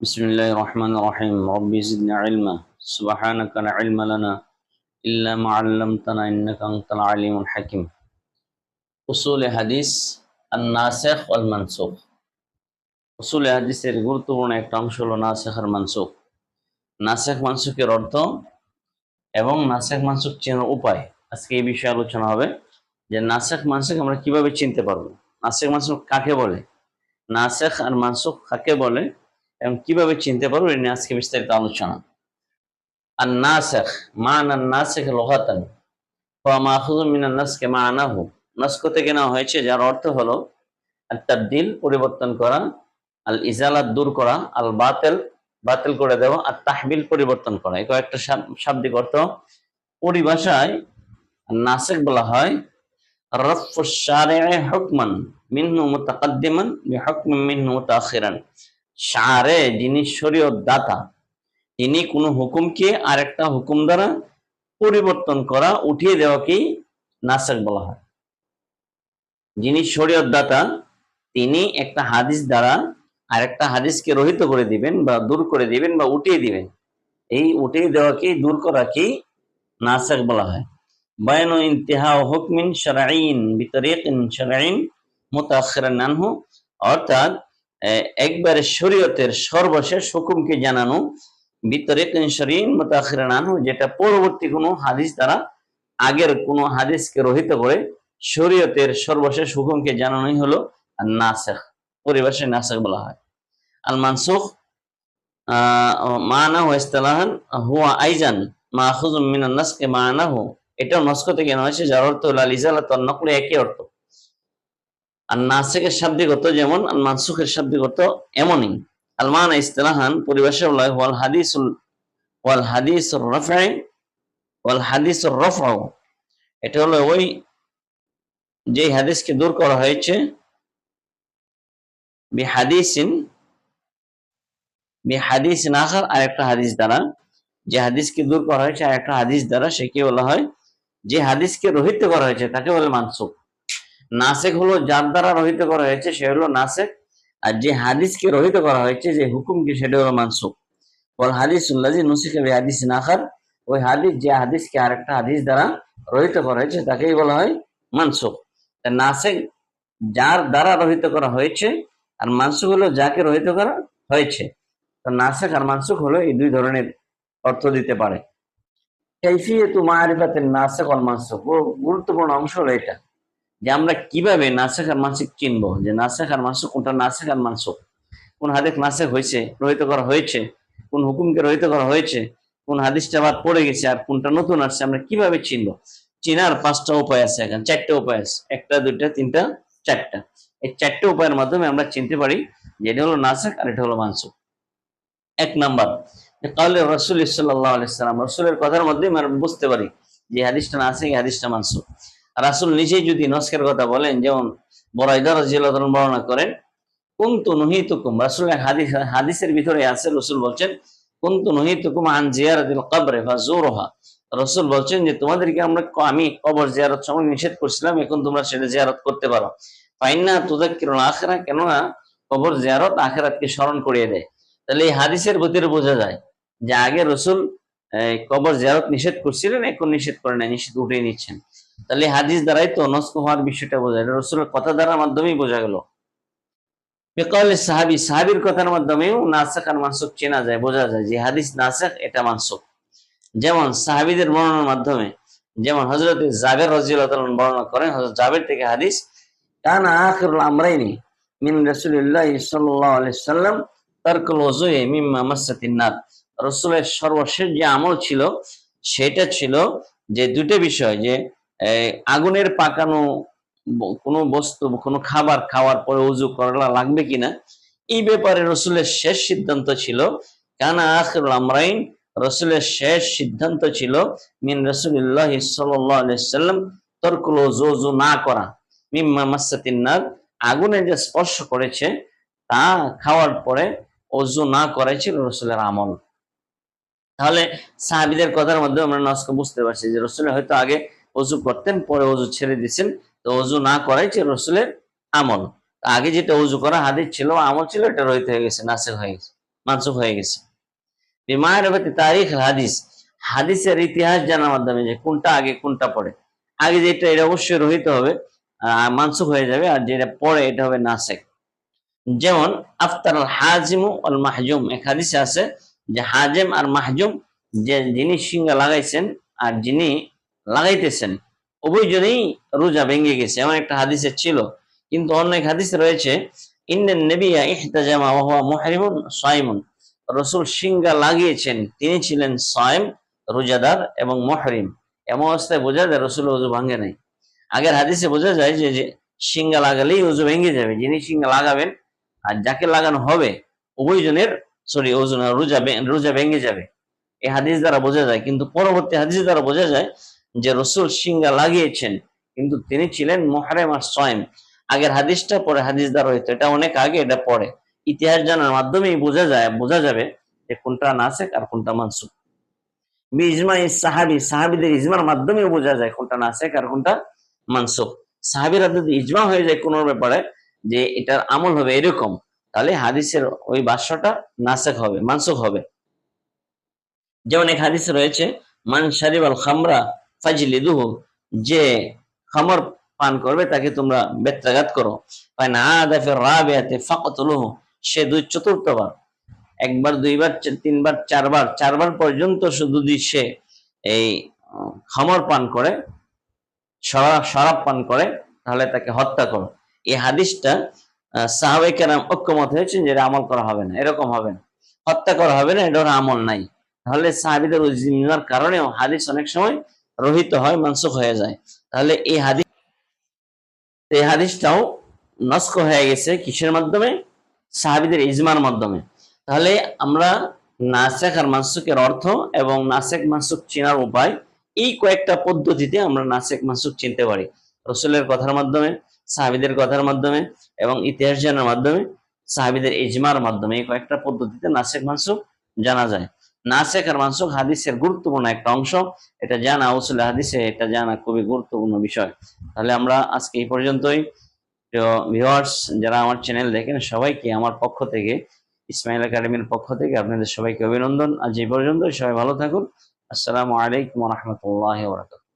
بسم الله الرحمن الرحيم رب زدنا علما سبحانك لا علم لنا إلا ما علمتنا إنك أنت العليم الحكيم أصول حديث الناسخ والمنسوخ أصول হাদিসের গুরুত্বপূর্ণ একটা অংশ হলো নাসেখ আর মানসুখ নাসেখ মানসুখের অর্থ এবং নাসেখ মানসুখ চেনার উপায় আজকে এই বিষয়ে আলোচনা হবে যে নাসেখ মানসুখ আমরা কিভাবে চিনতে পারবো নাসেখ মানসুখ কাকে বলে নাসেখ আর মানসুখ কাকে বলে এবং কীভাবে চিনতে পারব এটা নিয়ে আজকে বিস্তারিত আলোচনা। আর নাসেখ মান আর নাসেখ লোহাতান মাহুজ মিনান নাসকে মানাহু। নাস্ক থেকে নেওয়া হয়েছে, যার অর্থ হলো আর তাবদিল পরিবর্তন করা আল ইজালাত দূর করা আল বাতেল বাতিল করে দেওয়া, আর তাহবিল পরিবর্তন করা। এই কয়েকটা শাব্দিক অর্থ। পরিভাষায় নাসেক বলা হয় রফু হুকমান মিনহু মুতাকাদ্দিমান বিহুকমিন মিনহু মুতাআখিরান। শারে যিনি শরীয়ত দাতা তিনি কোনো হুকুমকে আরেকটা হুকুম দ্বারা পরিবর্তন করা, উঠিয়ে দেওয়াকেই নাসেক বলা হয়। যিনি শরীয়ত দাতা তিনি একটা হাদিস দ্বারা আরেকটা হাদিসকে রহিত করে দিবেন বা দূর করে দিবেন বা উঠিয়ে দিবেন। এই উঠিয়ে দেওয়াকেই দূর করাকেই নাসেক বলা হয়। বায়ান ইন্তিহা হুকমিন শারঈন বিতরিকিন শারঈন মুতাআখিরান আনহু, অর্থাৎ একবারে শরীয়তের সর্বশেষ হুকুমকে জানানো ভিতরে যেটা পরবর্তী কোনো হাদিস দ্বারা আগের কোনো হাদিসকে রহিত করে শরীয়তের সর্বশেষ হুকুমকে জানানোই হলো নাসেখ, পরিভাষায় নাসেখ বলা হয়। আল মানসুখ মানা ইস্তালাহান, হুয়া আইজান মাহুজুম মিনান নাসকে মানাহু এটাও নস্ক থেকে নেওয়া হয়েছে, যার অর্থ আল ইজালাত একই অর্থ। আর নাসেকের শাব্দিক যেমন, আর মানসুখের শাব্দিক এমনই। আল মানা ইস্তালাহান পরিভাষা বলা হয়, ওয়াল হাদিসুল, ওয়াল হাদিসুর রাফাই ওয়াল হাদিসুর রফাও এটা হলো ওই যে হাদিসকে দূর করা হয়েছে বিহাদিসিন বিহাদিসিন আখার আরেকটা হাদিস দ্বারা। যে হাদিসকে দূর করা হয়েছে আরেকটা হাদিস দ্বারা, সেকে বলা হয়, যে হাদিসকে রহিত করা হয়েছে, তাকে বলে মানসুক নাসেক হলো যার দ্বারা রহিত করা হয়েছে, সে হলো নাসেক। আর যে হাদিসকে রহিত করা হয়েছে, যে হুকুমকে, সেটা হলো মানসুক বল হাদিস উল্লাজি নুসিকে হাদিস নাখার ওই হাদিস, যে হাদিসকে আরেকটা হাদিস দ্বারা রহিত করা হয়েছে, তাকেই বলা হয় মানসুক নাসেক যার দ্বারা রহিত করা হয়েছে, আর মানসুক হলো যাকে রহিত করা হয়েছে। তো নাসেক আর মানসুক হলো এই দুই ধরনের অর্থ দিতে পারে। কৈফিয়তু মারিফাতের নাসেক অল মানসুক গুরুত্বপূর্ণ অংশ হলো এটা। যে আমরা কীভাবে নাসেক আর মানসিক চিনবো যে নাসেক আর মানসুক কোনটা নাসেক আর মানসুক কোন হাদিস নাসেক হয়েছে, রহিত করা হয়েছে? কোন হুকুমকে রহিত করা হয়েছে? কোন হাদিসটা বাদ পড়ে গেছে আর কোনটা নতুন আসছে, আমরা কীভাবে চিনবো? চিনার পাঁচটা উপায় আছে এখন, চারটে উপায় আছে। একটা, দুইটা, তিনটা, চারটা। এই চারটে উপায়ের মাধ্যমে আমরা চিনতে পারি যে এটা হলো নাসেক আর এটা হলো মানসুক। এক নাম্বার তাহলে রসুল সাল্লাহ আলাইসাল্লাম রসুলের কথার মধ্যে আমরা বুঝতে পারি যে হাদিসটা নাসেক হাদিসটা মানসুক। রাসুল নিজেই যদি নস্কের কথা বলেন, যেমন বড়াইদা রাজিয়াল্লাহ বর্ণনা করেন, কুন্তু নহিতুকুম রাসুলের হাদিস, হাদিসের ভিতরে আছে, রসুল বলছেন, কুন্তু নহিতুকুম আন জিয়ারাতিল কবরে বা জোরহা রসুল বলছেন যে, তোমাদেরকে আমরা আমি কবর জিয়ারত সময় নিষেধ করছিলাম, এখন তোমরা সেটা জিয়ারত করতে পারো। ফাইন্না তুদাক্কিরুল আখিরা কেননা কবর জিয়ারত আখিরাতকে স্মরণ করিয়ে দেয়। তাহলে এই হাদিসের ভিতরে বোঝা যায় যে, আগে রসুল কবর জিয়ারত নিষেধ করছিলেন, এখন নিষেধ করে নাই, নিষেধ উঠিয়ে নিচ্ছেন। তাহলে হাদিস দ্বারাই তো নস্ক হওয়ার বিষয়টা বোঝা যায়। রসুলের কথা দ্বারার মাধ্যমেই বোঝা গেল। বেকাল সাহাবি, সাহাবির কথার মাধ্যমেও নাসেক আর মানসুক চেনা যায়, বোঝা যায় যে হাদিস নাসেক এটা মানসুক যেমন সাহাবিদের বর্ণনার মাধ্যমে, যেমন হজরত জাবের রাজিয়াল্লাহু তাআলা বর্ণনা করেন, হযরত জাবের থেকে হাদিস, কানা আখিরুল আমরাইনি মিন রাসূলিল্লাহ সাল্লাল্লাহু আলাইহি সাল্লাম তারকুল ওযুই মিম্মা মাসাতিন নার। রাসূলের সর্বশেষ যে আমল ছিল, সেটা ছিল যে দুটো বিষয়, যে আগুনের পাকানো কোনো বস্তু, কোনো খাবার খাওয়ার পরে উজু করা লাগবে কিনা? এই ব্যাপারে রসুলের শেষ সিদ্ধান্ত ছিল, কানা আখিরুল আমরাইন রসুলের শেষ সিদ্ধান্ত ছিল, মিন রসুলিল্লাহ সাল্লাম তরকুল জোজু না করা। মিম্মা মাসাতিন্নার আগুনে যে স্পর্শ করেছে, তা খাওয়ার পরে অজু না করাই রসুলের আমল। তাহলে সাহাবিদের কথার মধ্যে আমরা নস্ক বুঝতে পারছি যে রসুলের হয়তো আগে অজু করতেন পরে অজু ছেড়ে দিয়েছেন। তো অজু না করাই ছিল রসুলের আমল। আগে যেটা অজু করা হাদিস ছিল আমল ছিল এটা রহিত হয়ে গেছে নাসেক হয়ে গেছে মানসুখ হয়ে গেছে। বিমায়রবতী তারিখ হাদিস হাদিসের ইতিহাস জানার মাধ্যমে যে কোনটা আগে কোনটা পরে। আগে যেটা এটা অবশ্যই রহিত হবে আহ, মানসুখ হয়ে যাবে আর যেটা পরে এটা হবে নাসেক। যেমন আফতার হাজিমু আল মাহজুম এক হাদিসে আছে যে হাজেম আর মাহজুম যে যিনি সিঙ্গা লাগাইছেন আর যিনি লাগাইতেছেন। উভয়জনেই রোজা ভেঙে গেছে, এমন একটা হাদিসে ছিল। কিন্তু অন্য এক হাদিসে রয়েছে, ইন্নান নবিয়া ইহতাজামা ওয়া হুয়া সাইমুন। রসুল সিঙ্গা লাগিয়েছেন, তিনি ছিলেন সাইম, রোজাদার এবং মহরিম। এমন অবস্থায় বোঝা যায় রসুল ওজু ভাঙে নাই। আগের হাদিসে বোঝা যায় যে সিঙ্গা লাগালেই ওজু ভেঙে যাবে। যিনি সিঙ্গা লাগাবেন, আর যাকে লাগানো হবে উভয়জনের সরি ওজন রোজা রোজা ভেঙে যাবে। এই হাদিস দ্বারা বোঝা যায়, কিন্তু পরবর্তী হাদিস দ্বারা বোঝা যায় যে রসুল সিঙ্গা লাগিয়েছেন, কিন্তু তিনি ছিলেন মোহারেম আর সয়েম আগের হাদিসটা পরে হাদিস দ্বারা হইতো এটা অনেক আগে, এটা পরে। ইতিহাস জানার মাধ্যমেই বোঝা যায়, বোঝা যাবে যে কোনটা নাসেক আর কোনটা মানসুক ইজমা সাহাবি, সাহাবিদের ইজমার মাধ্যমেও বোঝা যায় কোনটা নাসেক আর কোনটা মানসুক ইজমা হয়ে যায় কোন ব্যাপারে, যে এটার আমল হবে এরকম, তাহলে হাদিসের ওই বাক্যটা নাসেক হবে মানসুক হবে। যেমন এক হাদিসে রয়েছে, মান শারিব আল খামরা ফাজলিদুহু যে খামর পান করবে তাকে তোমরা বেত্রাঘাত করো। ফাইন আদা ফির রাবিয়াতে ফাকতুলুহু, সে দুই চতুর্থবার, একবার, দুইবার তিনবার, চারবার চারবার পর্যন্ত শুধু সে এই খামর পান করে শরাব শরাব পান করে, তাহলে তাকে হত্যা করো। এই হাদিসটা সাহাবাই কেরাম ঐক্যমত হয়েছেন যেটা আমল করা হবে না, এরকম হবে না। হত্যা করা হবে না এটা আমল নাই। তাহলে সাহাবিদের উজিমার কারণেও হাদিস অনেক সময় রহিত হয়, মানসুখ হয়ে যায়। তাহলে এই হাদিস এই হাদিসটাও নস্ক হয়ে গেছে কিসের মাধ্যমে? সাহাবিদের ইজমার মাধ্যমে। তাহলে আমরা নাসেক আর মানসুকের অর্থ এবং নাসেক মানসুক চেনার উপায়, এই কয়েকটা পদ্ধতিতে আমরা নাসেক মানসুক চিনতে পারি। রসুলের কথার মাধ্যমে, সাহাবিদের কথার মাধ্যমে এবং ইতিহাস জানার মাধ্যমে, সাহাবিদের ইজমার মাধ্যমে এই কয়েকটা পদ্ধতিতে নাসেক মানসুক জানা যায়। নাসেক শেখার মানসুক হাদিসের গুরুত্বপূর্ণ একটা অংশ। এটা জানা উসুল হাদিসে, এটা জানা খুবই গুরুত্বপূর্ণ বিষয়। তাহলে আমরা আজকে এই পর্যন্তই। ভিউয়ার্স যারা আমার চ্যানেল দেখেন, সবাইকে আমার পক্ষ থেকে ইসমাইল একাডেমির পক্ষ থেকে আপনাদের সবাইকে অভিনন্দন। আজ এই পর্যন্ত সবাই ভালো থাকুন। আসসালামু আলাইকুম রহমতুল্লাহ বরাকাত